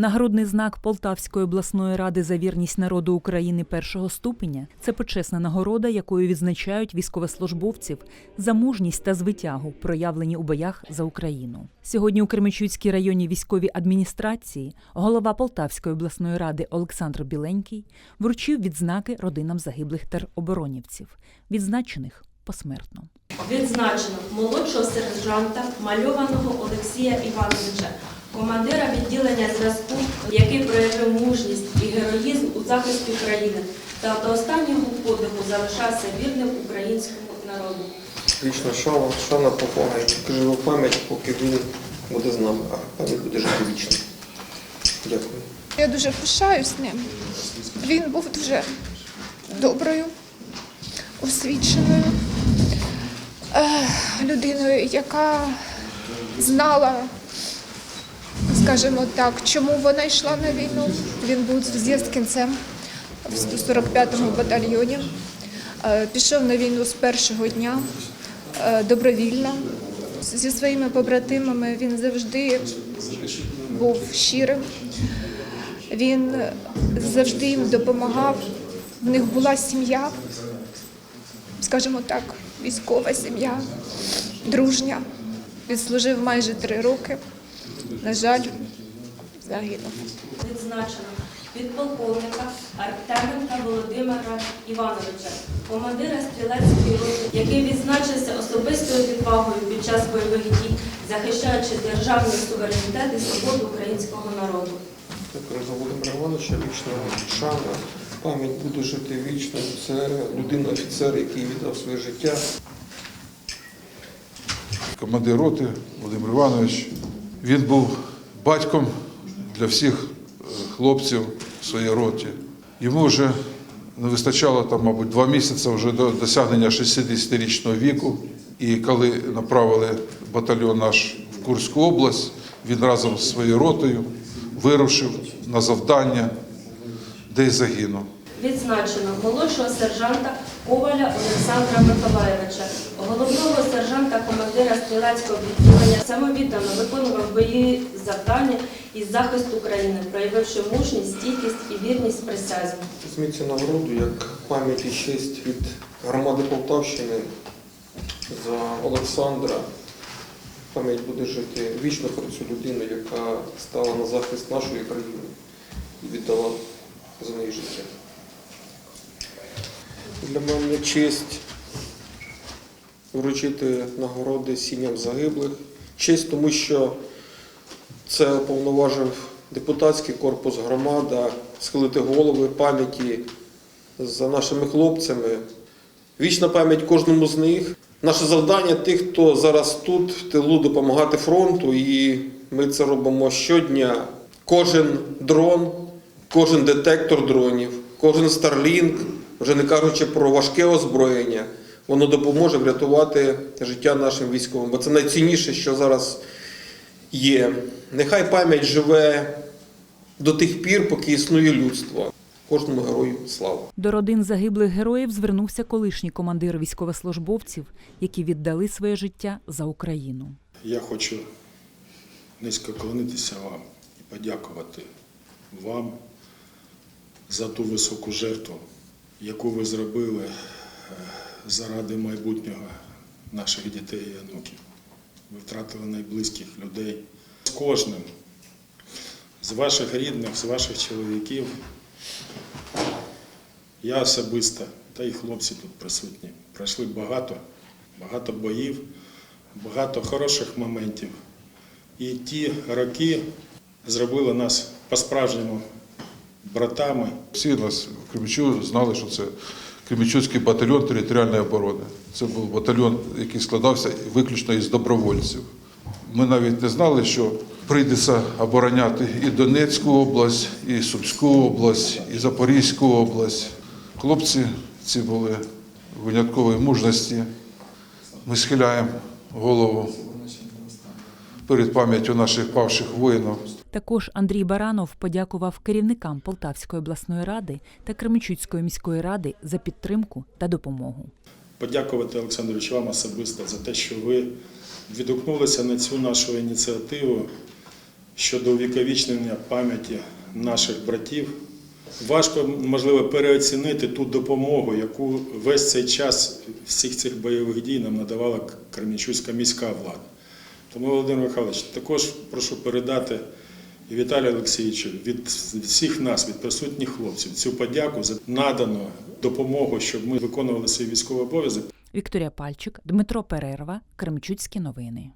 Нагрудний знак Полтавської обласної ради за вірність народу України першого ступеня це почесна нагорода, якою відзначають військовослужбовців за мужність та звитягу, проявлені у боях за Україну. Сьогодні у Кременчуцькій районній військовій адміністрації голова Полтавської обласної ради Олександр Біленький вручив відзнаки родинам загиблих тероборонівців, відзначених посмертно. Відзначено молодшого сержанта мальованого Олексія Івановича, командира відділення зв'язку, який проявив мужність і героїзм у захисті країни та до останнього подиху залишався вірним українському народу. Вічна шана, шана повага і тільки жива пам'ять, поки він буде з нами, а пам'ять буде жити вічно. Дякую. Я дуже пишаюсь ним. Він був дуже доброю, освіченою е, людиною, яка знала, скажімо так, чому вона йшла на війну. Він був зв'язкінцем в 145-му батальйоні. Е, Пішов на війну з першого дня е, добровільно. Зі своїми побратимами він завжди був щирим. Він завжди їм допомагав. В них була сім'я, скажімо так, військова сім'я, дружня. Відслужив майже три роки. На жаль, загинув. Відзначено підполковника Артеменка Володимира Івановича, командира стрілецької роти, який відзначився особистою відвагою під час бойових дій, захищаючи державний суверенітет і свободу українського народу. Дякую за Володимира Івановича, вічна шана. Пам'ять буде жити вічно. Це людина-офіцер, який віддав своє життя. командир роти Володимир Іванович. Він був батьком для всіх е, хлопців в своїй роті. Йому вже не вистачало там, мабуть, два місяці вже до досягнення 60-річного віку. І коли направили батальйон наш в Курську область, він разом з своєю ротою вирушив на завдання, де й загинув. Відзначено молодшого сержанта Коваля Олександра Миколаєвича, головного сержанта командира стрілецького відділення самовіддано виконував бойові завдання із захисту України, проявивши мужність, стійкість і вірність присязі. Візьміть цю нагороду як пам'ять і честь від громади Полтавщини за Олександра. Пам'ять буде жити вічно про цю людину, яка стала на захист нашої країни і віддала за неї життя. Честь вручити нагороди сім'ям загиблих. Честь, тому що це повноважив депутатський корпус громада, схилити голови пам'яті за нашими хлопцями. Вічна пам'ять кожному з них. Наше завдання тих, хто зараз тут, в тилу, допомагати фронту, і ми це робимо щодня. Кожен дрон, кожен детектор дронів, кожен Starlink, вже не кажучи про важке озброєння, воно допоможе врятувати життя нашим військовим. Бо це найцінніше, що зараз є. Нехай пам'ять живе до тих пір, поки існує людство. Кожному герою слава. До родин загиблих героїв звернувся колишній командир військовослужбовців, які віддали своє життя за Україну. Я хочу низько клонитися вам і подякувати вам за ту високу жертву, яку ви зробили е, заради майбутнього наших дітей і онуків. Ви втратили найблизьких людей. З кожним, з ваших рідних, з ваших чоловіків, я особисто та і хлопці тут присутні. Пройшли багато, багато боїв, багато хороших моментів. І ті роки зробили нас по-справжньому братами. Всі нас в Кременчу знали, що це Кременчуцький батальйон територіальної оборони. Це був батальйон, який складався виключно із добровольців. Ми навіть не знали, що прийдеться обороняти і Донецьку область, і Сумську область, і Запорізьку область. Хлопці ці були виняткової мужності. Ми схиляємо голову перед пам'яттю наших павших воїнів. Також Андрій Баранов подякував керівникам Полтавської обласної ради та Кременчуцької міської ради за підтримку та допомогу. Подякувати Олександрович вам особисто за те, що ви відгукнулися на цю нашу ініціативу, щодо увіковічнення пам'яті наших братів. Важко, можливо, переоцінити ту допомогу, яку весь цей час всіх цих бойових дій нам надавала Кременчуцька міська влада. Тому, Володимир Михайлович, також прошу передати і Віталію Олексійовичу від всіх нас, від присутніх хлопців, цю подяку за надану допомогу, щоб ми виконували свій військовий обов'язок. Вікторія Пальчик, Дмитро Перерва, Кремчуцькі новини.